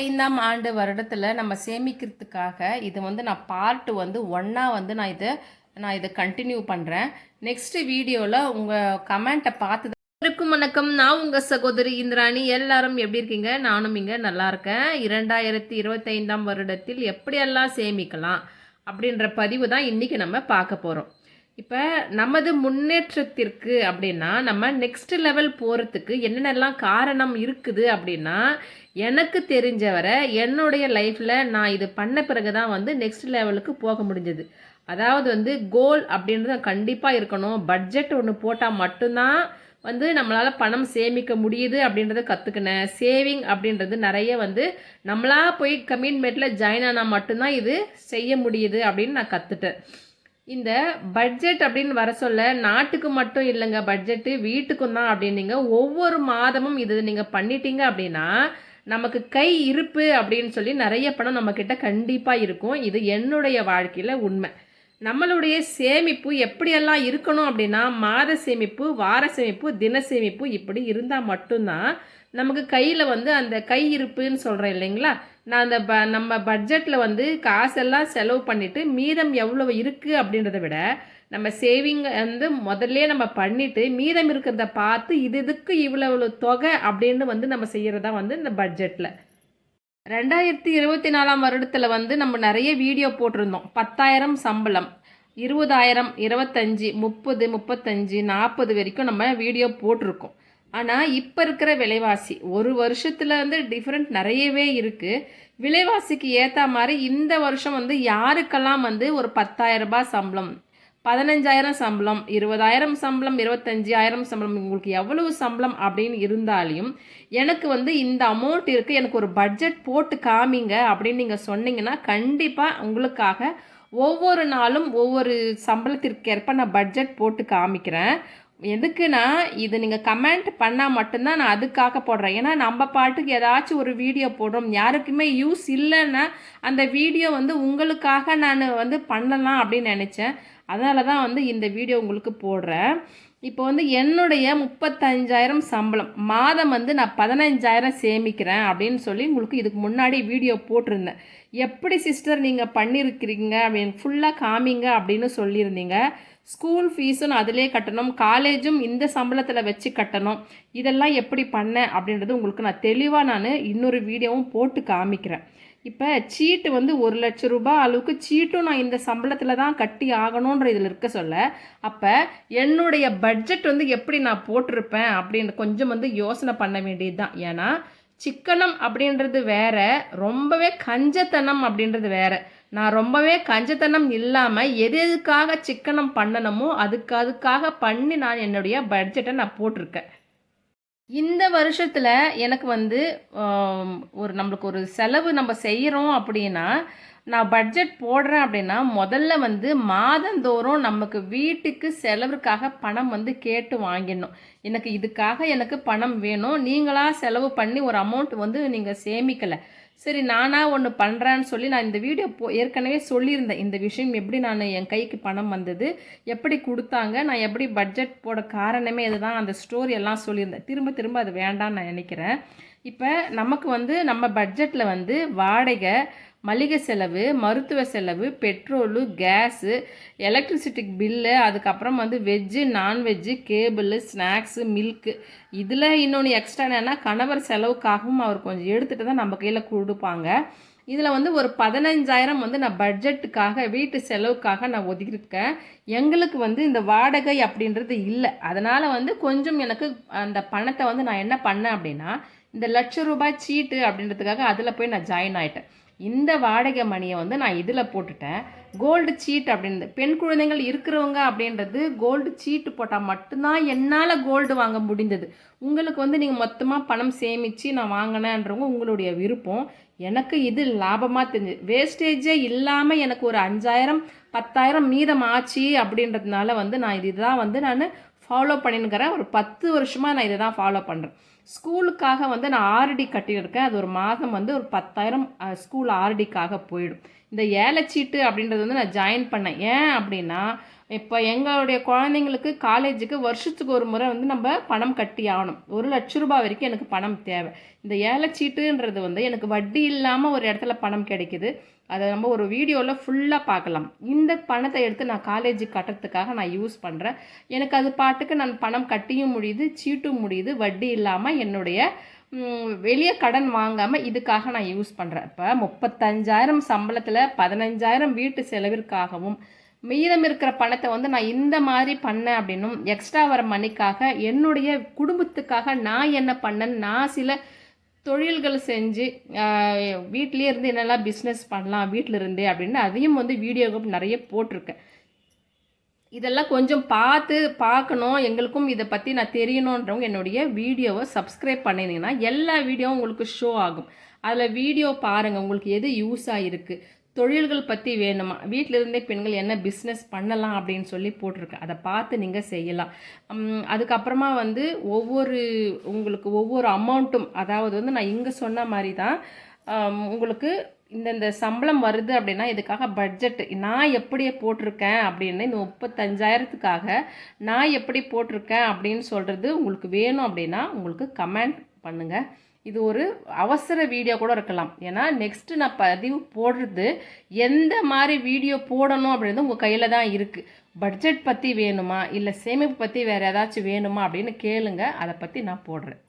ஐந்தாம் ஆண்டு வருடத்தில் நம்ம சேமிக்கிறதுக்காக இது வந்து நான் பார்ட் வந்து ஒன்றா வந்து நான் இதை நான் இதை கண்டினியூ பண்ணுறேன் நெக்ஸ்ட் வீடியோவில் உங்கள் கமெண்ட்டை பார்த்து இருக்கும் வணக்கம். நான் உங்கள் சகோதரி இந்திராணி. எல்லாரும் எப்படி இருக்கீங்க? நானும் இங்கே நல்லா இருக்கேன். இரண்டாயிரத்தி இருபத்தைந்தாம் வருடத்தில் எப்படியெல்லாம் சேமிக்கலாம் அப்படின்ற பதிவு தான் இன்றைக்கி நம்ம பார்க்க போகிறோம் இப்போ நமது முன்னேற்றத்திற்கு அப்படின்னா நம்ம நெக்ஸ்ட் லெவல் போகிறதுக்கு என்னென்னலாம் காரணம் இருக்குது அப்படின்னா எனக்கு தெரிஞ்சவரை என்னுடைய லைஃப்பில் நான் இது பண்ண பிறகு தான் வந்து நெக்ஸ்ட் லெவலுக்கு போக முடிஞ்சது. அதாவது வந்து கோல் அப்படின்றது கண்டிப்பாக இருக்கணும். பட்ஜெட் ஒன்று போட்டால் மட்டும்தான் வந்து நம்மளால் பணம் சேமிக்க முடியுது அப்படின்றத கற்றுக்கினேன் சேவிங் அப்படின்றது நிறைய வந்து நம்மளாக போய் கமிட்மெண்ட்டில் ஜாயின் ஆனால் மட்டும்தான் இது செய்ய முடியுது அப்படின்னு நான் கற்றுட்டேன் இந்த பட்ஜெட் அப்படின்னு வர சொல்ல நாட்டுக்கு மட்டும் இல்லைங்க பட்ஜெட்டு வீட்டுக்கும் தான் அப்படின்னீங்க. ஒவ்வொரு மாதமும் இது நீங்கள் பண்ணிட்டீங்க அப்படின்னா நமக்கு கை இருப்பு அப்படின்னு சொல்லி நிறைய பணம் நம்மக்கிட்ட கண்டிப்பாக இருக்கும். இது என்னுடைய வாழ்க்கையில் உண்மை. நம்மளுடைய சேமிப்பு எப்படியெல்லாம் இருக்கணும் அப்படின்னா மாத சேமிப்பு வார சேமிப்பு தின சேமிப்பு இப்படி இருந்தால் மட்டும்தான் நமக்கு கையில் வந்து அந்த கை இருப்புன்னு சொல்கிறேன் இல்லைங்களா? நான் அந்த ப நம்ம பட்ஜெட்டில் வந்து காசெல்லாம் செலவு பண்ணிவிட்டு மீதம் எவ்வளோ இருக்குது அப்படின்றத விட நம்ம சேவிங் வந்து முதல்ல நம்ம பண்ணிவிட்டு மீதம் இருக்கிறத பார்த்து இது இதுக்கு இவ்வளோ இவ்வளோ தொகை அப்படின்னு வந்து நம்ம செய்கிறதா வந்து இந்த பட்ஜெட்டில் ரெண்டாயிரத்தி இருபத்தி நாலாம் வருடத்தில் வந்து நம்ம நிறைய வீடியோ போட்டிருந்தோம். பத்தாயிரம் சம்பளம் இருபதாயிரம் இருபத்தஞ்சி முப்பது முப்பத்தஞ்சு நாற்பது வரைக்கும் நம்ம வீடியோ போட்டிருக்கோம். ஆனால் இப்போ இருக்கிற விலைவாசி ஒரு வருஷத்தில் வந்து டிஃப்ரெண்ட் நிறையவே இருக்குது விலைவாசிக்கு ஏற்ற மாதிரி இந்த வருஷம் வந்து யாருக்கெல்லாம் வந்து ஒரு பத்தாயிரம் ரூபாய் சம்பளம் பதினஞ்சாயிரம் சம்பளம் இருபதாயிரம் சம்பளம் இருபத்தஞ்சாயிரம் சம்பளம் உங்களுக்கு எவ்வளவு சம்பளம் அப்படின்னு இருந்தாலையும் எனக்கு வந்து இந்த அமௌண்ட் இருக்குது எனக்கு ஒரு பட்ஜெட் போட்டு காமிங்க அப்படின்னு நீங்கள் சொன்னீங்கன்னா கண்டிப்பாக உங்களுக்காக ஒவ்வொரு நாளும் ஒவ்வொரு சம்பளத்திற்கேற்ப நான் பட்ஜெட் போட்டு காமிக்கிறேன். எதுக்குன்னா இது நீங்கள் கமெண்ட் பண்ணால் மட்டும்தான் நான் அதுக்காக போடுறேன். ஏன்னா நம்ம பாட்டுக்கு ஏதாச்சும் ஒரு வீடியோ போடுறோம். யாருக்குமே யூஸ் இல்லைன்னா அந்த வீடியோ வந்து உங்களுக்காக நான் வந்து பண்ணலாம் அப்படின்னு நினச்சேன். அதனால தான் வந்து இந்த வீடியோ உங்களுக்கு போடுறேன். இப்போ வந்து என்னுடைய முப்பத்தஞ்சாயிரம் சம்பளம். மாதம் வந்து நான் பதினஞ்சாயிரம் சேமிக்கிறேன் அப்படின்னு சொல்லி உங்களுக்கு இதுக்கு முன்னாடி வீடியோ போட்டிருந்தேன். எப்படி சிஸ்டர் நீங்கள் பண்ணியிருக்கிறீங்க அப்படின்னு ஃபுல்லாக காமிங்க அப்படின்னு சொல்லியிருந்தீங்க. ஸ்கூல் ஃபீஸும் நான் அதிலே கட்டணும் காலேஜும் இந்த சம்பளத்தில் வச்சு கட்டணும். இதெல்லாம் எப்படி பண்ணேன் அப்படின்றது உங்களுக்கு நான் தெளிவாக நான் இன்னொரு வீடியோவும் போட்டு காமிக்கிறேன். இப்போ சீட்டு வந்து ஒரு லட்ச ரூபாய் அளவுக்கு சீட்டும் நான் இந்த சம்பளத்தில் தான் கட்டி ஆகணுன்ற இதில் இருக்க சொல்ல அப்போ என்னுடைய பட்ஜெட் வந்து எப்படி நான் போட்டிருப்பேன் அப்படின்னு கொஞ்சம் வந்து யோசனை பண்ண வேண்டியது தான் ஏன்னா சிக்கனம் அப்படின்றது வேற ரொம்பவே கஞ்சத்தனம் அப்படின்றது வேற. நான் ரொம்பவே கஞ்சத்தனம் இல்லாமல் எது எதுக்காக சிக்கனம் பண்ணணுமோ அதுக்கு அதுக்காக பண்ணி நான் என்னுடைய பட்ஜெட்டை நான் போட்டிருக்கேன். இந்த வருஷத்தில் எனக்கு வந்து ஒரு நம்மளுக்கு ஒரு செலவு நம்ம செய்கிறோம் அப்படின்னா நான் பட்ஜெட் போடுறேன் அப்படின்னா முதல்ல வந்து மாதந்தோறும் நமக்கு வீட்டுக்கு செலவுக்காக பணம் வந்து கேட்டு வாங்கிடணும். எனக்கு இதுக்காக எனக்கு பணம் வேணும். நீங்களாக செலவு பண்ணி ஒரு அமௌண்ட் வந்து நீங்கள் சேமிக்கலை. சரி நானாக ஒன்று பண்ணுறேன்னு சொல்லி நான் இந்த வீடியோ போ ஏற்கனவே சொல்லியிருந்தேன். இந்த விஷயம் எப்படி நான் என் கைக்கு பணம் வந்தது எப்படி கொடுத்தாங்க நான் எப்படி பட்ஜெட் போட காரணமே இதுதான் அந்த ஸ்டோரி எல்லாம் சொல்லியிருந்தேன். திரும்ப திரும்ப அது வேண்டாம்னு நான் நினைக்கிறேன். இப்போ நமக்கு வந்து நம்ம பட்ஜெட்டில் வந்து வாடகை மளிகை செலவு மருத்துவ செலவு பெட்ரோலு கேஸு எலக்ட்ரிசிட்டி பில்லு அதுக்கப்புறம் வந்து veg non veg cable snacks milk. இதில் இன்னொன்று எக்ஸ்ட்ரா என்னென்னா கணவர் செலவுக்காகவும் அவர் கொஞ்சம் எடுத்துகிட்டு தான் நம்ம கையில் கொடுப்பாங்க. இதில் வந்து ஒரு பதினஞ்சாயிரம் வந்து நான் பட்ஜெட்டுக்காக வீட்டு செலவுக்காக நான் ஒதுக்கியிருக்கேன். எங்களுக்கு வந்து இந்த வாடகை அப்படின்றது இல்லை. அதனால் வந்து கொஞ்சம் எனக்கு அந்த பணத்தை வந்து நான் என்ன பண்ணேன் அப்படின்னா இந்த லட்ச ரூபாய் சீட்டு அப்படின்றதுக்காக அதில் போய் நான் ஜாயின் ஆகிட்டேன் இந்த வாடகை மணியை வந்து நான் இதில் போட்டுட்டேன். கோல்டு சீட் அப்படின்றது பெண் குழந்தைகள் இருக்கிறவங்க அப்படின்றது கோல்டு சீட்டு போட்டால் மட்டும்தான் என்னால் கோல்டு வாங்க முடிந்தது. உங்களுக்கு வந்து நீங்கள் மொத்தமாக பணம் சேமித்து நான் வாங்கினேன்றவங்க உங்களுடைய விருப்பம். எனக்கு இது லாபமாக தெரிஞ்சு வேஸ்டேஜே இல்லாமல் எனக்கு ஒரு அஞ்சாயிரம் பத்தாயிரம் மீதம் ஆச்சு அப்படின்றதுனால வந்து நான் இதுதான் வந்து நான் ஃபாலோ பண்ணினுக்கிறேன். ஒரு பத்து வருஷமாக நான் இதை தான் ஃபாலோ பண்ணுறேன் ஸ்கூலுக்காக வந்து நான் ஆர்டி கட்டியிருக்கேன். அது ஒரு மாதம் வந்து ஒரு பத்தாயிரம் ஸ்கூல் ஆர்டிக்காக போயிடும். இந்த ஏலச்சீட்டு அப்படின்றது வந்து நான் ஜாயின் பண்ணேன். ஏன் அப்படின்னா இப்போ எங்களுடைய குழந்தைங்களுக்கு காலேஜுக்கு வருஷத்துக்கு ஒரு முறை வந்து நம்ம பணம் கட்டி ஆகணும். ஒரு லட்ச ரூபாய் வரைக்கும் எனக்கு பணம் தேவை. இந்த ஏலச்சீட்டுன்றது வந்து எனக்கு வட்டி இல்லாமல் ஒரு இடத்துல பணம் கிடைக்குது. அதை நம்ம ஒரு வீடியோவில் ஃபுல்லாக பார்க்கலாம். இந்த பணத்தை எடுத்து நான் காலேஜுக்கு கட்டுறதுக்காக நான் யூஸ் பண்ணுறேன் எனக்கு அது பாட்டுக்கு நான் பணம் கட்டியும் முடியுது சீட்டும் முடியுது வட்டி இல்லாமல் என்னுடைய வெளியே கடன் வாங்காமல் இதுக்காக நான் யூஸ் பண்ணுறேன் இப்போ முப்பத்தஞ்சாயிரம் சம்பளத்தில் பதினஞ்சாயிரம் வீட்டு செலவிற்காகவும் மீதம் இருக்கிற பணத்தை வந்து நான் இந்த மாதிரி பண்ணேன் அப்படின்னும் எக்ஸ்ட்ரா வர மணிக்காக என்னுடைய குடும்பத்துக்காக நான் என்ன பண்ணேன்னு நான் சில தொழில்கள் செஞ்சு வீட்லேயே இருந்து என்னெல்லாம் பிஸ்னஸ் பண்ணலாம் வீட்டில் இருந்தே அப்படின்னு அதையும் வந்து வீடியோ நிறைய போட்டிருக்கேன். இதெல்லாம் கொஞ்சம் பார்த்து பார்க்கணும். எங்களுக்கும் இதை பற்றி நான் தெரியணுன்றவங்க என்னுடைய வீடியோவை சப்ஸ்கிரைப் பண்ணினீங்கன்னா எல்லா வீடியோவும் உங்களுக்கு ஷோ ஆகும். அதில் வீடியோ பாருங்கள் உங்களுக்கு எது யூஸ் ஆகிருக்கு தொழில்கள் பற்றி வேணுமா? வீட்டில் இருந்தே பெண்கள் என்ன பிஸ்னஸ் பண்ணலாம் அப்படின்னு சொல்லி போட்டிருக்கேன் அதை பார்த்து நீங்கள் செய்யலாம். அதுக்கப்புறமா வந்து ஒவ்வொரு உங்களுக்கு ஒவ்வொரு அமௌண்ட்டும் அதாவது வந்து நான் இங்கே சொன்ன மாதிரி தான் உங்களுக்கு இந்தந்த சம்பளம் வருது அப்படின்னா இதுக்காக பட்ஜெட் நான் எப்படியே போட்டிருக்கேன் அப்படின்னு இந்த முப்பத்தஞ்சாயிரத்துக்காக நான் எப்படி போட்டிருக்கேன் அப்படின்னு சொல்கிறது உங்களுக்கு வேணும் அப்படின்னா உங்களுக்கு கமெண்ட் பண்ணுங்கள் இது ஒரு அவசர வீடியோ கூட இருக்கலாம். ஏன்னா நெக்ஸ்ட்டு நான் பதிவு போடுறது எந்த மாதிரி வீடியோ போடணும் அப்படின்றது உங்கள் கையில் தான் இருக்குது பட்ஜெட் பற்றி வேணுமா? இல்லை சேமிப்பு பற்றி வேறு ஏதாச்சும் வேணுமா அப்படின்னு கேளுங்க. அதை பற்றி நான் போடுறேன்.